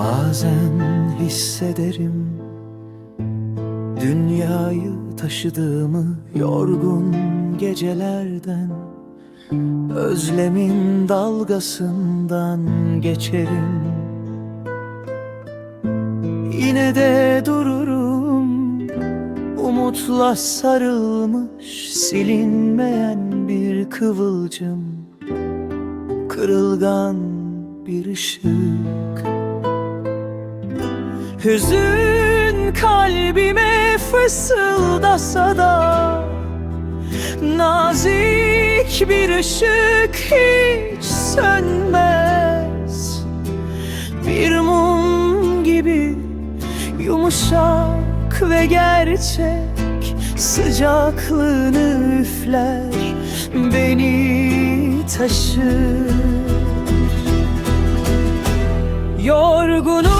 Bazen hissederim Dünyayı taşıdığımı yorgun gecelerden. Özlemin dalgasından geçerim. Yine de dururum Umutla sarılmış silinmeyen bir kıvılcım Kırılgan bir ışık Hüzün kalbime fısıldasa da Nazik bir ışık hiç sönmez. Bir mum gibi yumuşak ve gerçek Sıcaklığını üfler beni taşır. Yorgunum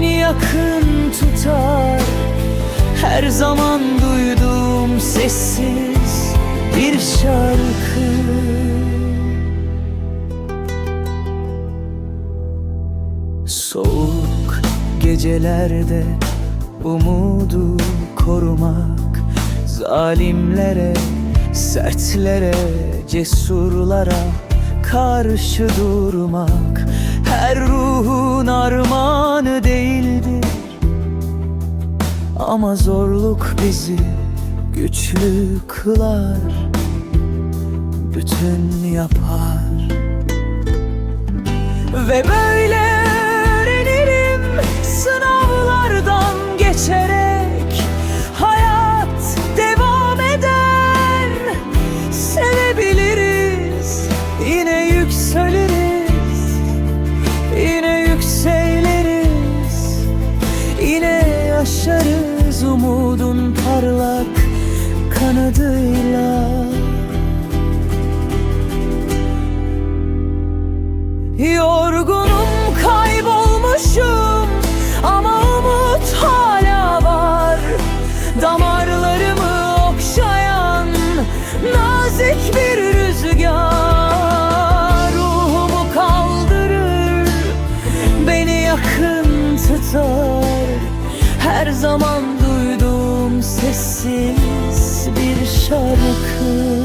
beni yakın tutar. Her zaman duyduğum sessiz bir şarkı. Soğuk gecelerde umudu korumak Zalimlere, sertlere, cesurlara karşı durmak Her ruhun armağanı değildir. Ama zorluk bizi güçlü kılar Bütün yapar. Ve böyle Yaşarız umudun parlak kanadıyla. Yorgunum kaybolmuşum ama umut hala var. Damarlarımı okşayan nazik bir rüzgar Ruhumu kaldırır beni yakın tutar Her zaman duyduğum sessiz bir şarkı